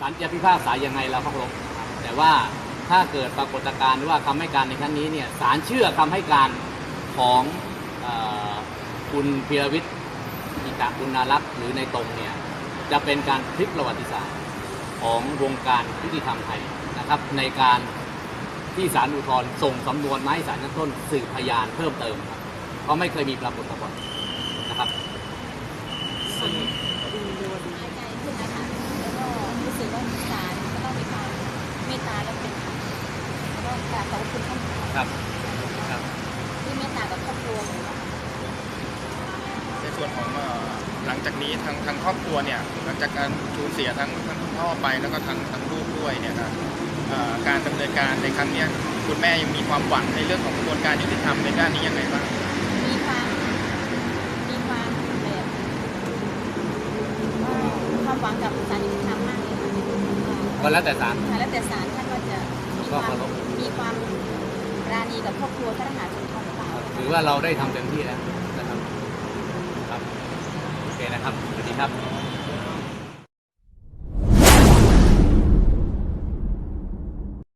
สารจะพิพากษายังไงเราก็ลบแต่ว่าถ้าเกิดปรากฏการณ์หรือว่าคำให้การในครั้งนี้เนี่ยสารเชื่อคำให้การของอคุณพีรวิทย์อิตาคุณนารักหรือในตรงเนี่ยจะเป็นการพลิกประวัติศาสตร์ ของวงการยุติธรรมไทยนะครับ ในการที่ศาลอุทธรณ์ส่งสำนวนมาให้ศาลชั้นต้นสืบพยานเพิ่มเติมครับเพราะไม่เคยมีปรากฏมาก่อนนะครับซึ่งดูดูสบายใจขึ้นนะคะแล้วก็รู้สึกว่าศาลก็ต้องมีความเมตตาและเป็นธรรมแล้วก็กราบขอบคุณท่านครับครับ ที่เมตตากับครอบครัวของเรา ในส่วนของเอ่อ หลังจากนี้ทางทางครอบครัวเนี่ยหลังจากการสูญเสียทั้งทั้งคุณพ่อไปแล้วก็ทั้งทั้งลูกด้วยเนี่ยครับเอ่อการดำเนินการในครั้งเนี้ยคุณแม่ยังมีความหวังในเรื่องของกระบวนการยุติธรรมในด้านนี้ยังไงบ้างมีความมีความแบบเอ่อความหวังกับศาลยุติธรรมมากเลยค่ะก็แล้วแต่ศาลค่ะแล้วแต่ศาลท่านว่าจะมีความก็เคารพมีความราณีกับครอบครัวพระทหารชนเขาหรือเปล่าถือว่าเราได้ทำเต็มที่แล้ว น